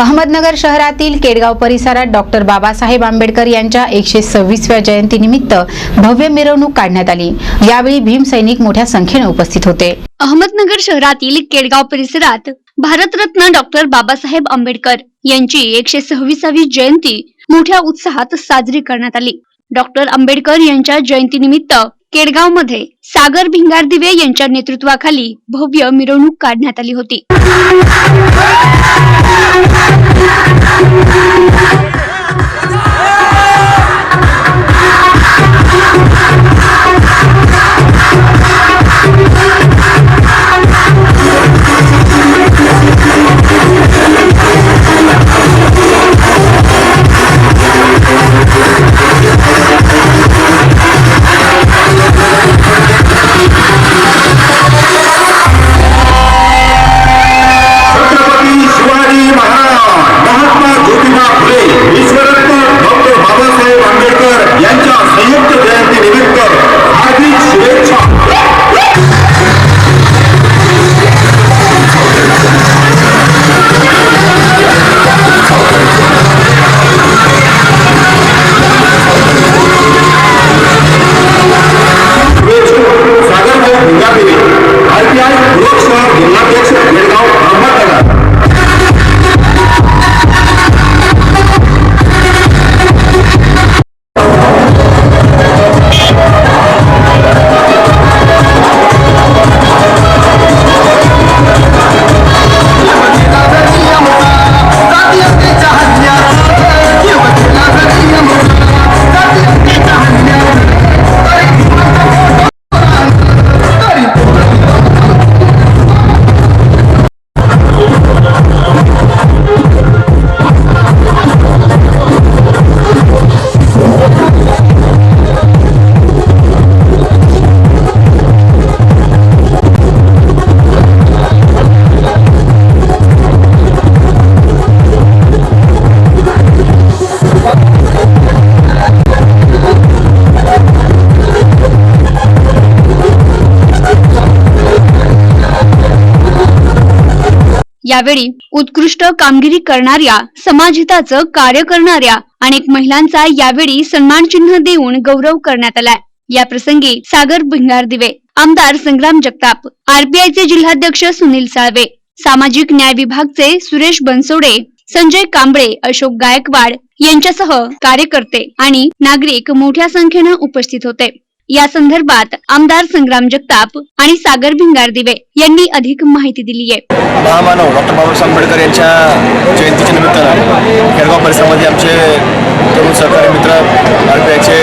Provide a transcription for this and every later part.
अहमदनगर शहरातील केडगाव परिसरात डॉक्टर बाबासाहेब आंबेडकर यांच्या एकशे सव्वीसव्या जयंतीनिमित्त भव्य मिरवणूक काढण्यात आली. यावेळी भीम सैनिक मोठ्या संख्येने उपस्थित होते. अहमदनगर शहरातील केडगाव परिसरात भारतरत्न डॉक्टर बाबासाहेब आंबेडकर यांची एकशे सव्वीसावी जयंती मोठ्या उत्साहात साजरी करण्यात आली. डॉक्टर आंबेडकर यांच्या जयंतीनिमित्त केडगावमध्ये सागर भिंगारदिवे यांच्या नेतृत्वाखाली भव्य मिरवणूक काढण्यात आली होती. आंबेडकर यांच्या संयुक्त यावेळी उत्कृष्ट कामगिरी करणाऱ्या समाजहिताचं कार्य करणाऱ्या अनेक महिलांचा यावेळी सन्मान चिन्ह देऊन गौरव करण्यात आलाय. या प्रसंगी सागर भिंगारदिवे आमदार संग्राम जगताप आरपीआयचे जिल्हाध्यक्ष सुनील साळवे सामाजिक न्याय विभागचे सुरेश बनसोडे संजय कांबळे अशोक गायकवाड यांच्यासह कार्यकर्ते आणि नागरिक मोठ्या संख्येनं उपस्थित होते. या संदर्भात आमदार संग्राम जगताप आणि सागर भिंगार दिवे यांनी अधिक माहिती दिली आहे. महामानव डॉक्टर बाबासाहेब आंबेडकर यांच्या जयंतीच्या निमित्तानं केडगाव परिसरामध्ये आमचे तरुण सहकारी मित्र आरपीआयचे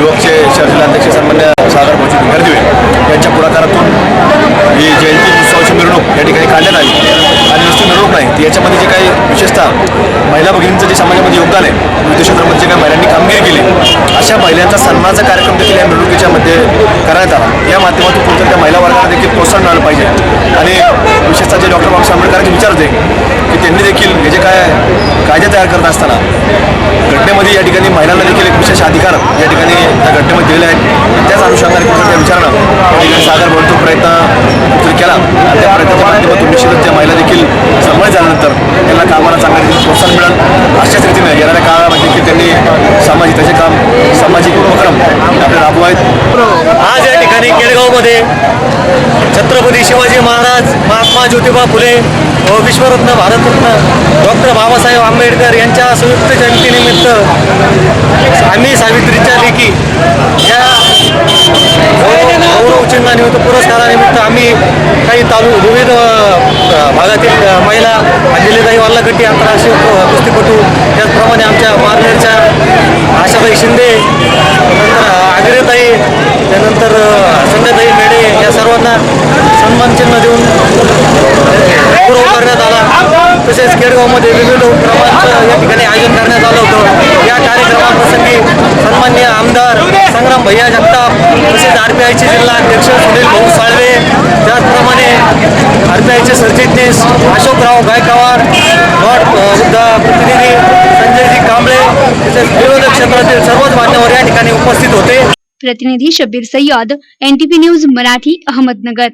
युवकचे शहर जिल्हाध्यक्ष सन्मान्य सागर भाजी भिंगार दिवे यांच्या पुढाकारातून ही जयंती उत्सवाची मिरवणूक या ठिकाणी काढण्यात आली. आणि नुसती मिरवणूक नाही याच्यामध्ये जे काही विशेषतः महिला भगिनींचं जे समाजामध्ये योगदान आहे विविध क्षेत्रामध्ये महिलांनी कामगिरी केली अशा महिलांचा सन्मानाचा कार्यक्रम देखील या मिरवणुकीच्या मध्ये करण्यात आला. या माध्यमातून कोणत्या त्या महिला वर्गाला देखील प्रोत्साहन मिळालं पाहिजे. आणि विशेषतः जे डॉक्टर बाबासाहेब आंबेडकरांचे विचार होते की त्यांनी देखील हे जे काय कायदे तयार करत असताना घटनेमध्ये या ठिकाणी महिलांना देखील एक विशेष अधिकार या ठिकाणी त्या घटनेमध्ये दिलेले आहेत. त्याच अनुषंगाने कुठेतरी त्या विचारणं या ठिकाणी सागर भरतो प्रयत्न केला. आणि त्या प्रयत्नाच्या माध्यमातून निश्चितच त्या महिला देखील समज झाला त्यांना कामाला चांगल्या रीतीने प्रोत्साहन मिळेल अशाच रीतीने येणाऱ्या काळामध्ये देखील त्यांनी सामाजिक काम सामाजिक उपक्रम आपले राबवायत आज या ठिकाणी केळगावमध्ये छत्रपती शिवाजी महाराज महात्मा ज्योतिबा फुले व विश्वरत्न भारतरत्न डॉक्टर बाबासाहेब आंबेडकर यांच्या संयुक्त जयंतीनिमित्त आम्ही सावित्रीच्या लेखी या गौरव पुरस्कारानिमित्त आम्ही काही तालु विविध भागातील महिला अंजलीताई वाल्लाकट्टी आंतरराष्ट्रीय कुस्तीपटू त्याचप्रमाणे आमच्या मारनेरच्या आशाताई शिंदे नंतर आग्रेताई त्यानंतर संध्याताई मेडे या सर्वांना सन्मान चिन्ह देऊन गौरव करण्यात आला. तसेच केडगावमध्ये विविध उपक्रमांचं या ठिकाणी आयोजन करण्यात आलं होतं. या कार्यक्रमाप्रसंगी सन्मान्य आमदार संग्राम भैया जगताप तसेच आर पी आयचे जिल्हा अध्यक्ष सुनील भाऊ साळवे त्याचप्रमाणे आर पी आयचे सरचिटणीस अशोकराव गायकवाड गट सुद्धा प्रतिनिधी संजयजी कांबळे तसेच विविध क्षेत्रातील सर्वच मान्यवर या ठिकाणी उपस्थित होते. प्रतिनिधी शब्बीर सय्यद एनटीपी न्यूज मराठी अहमदनगर.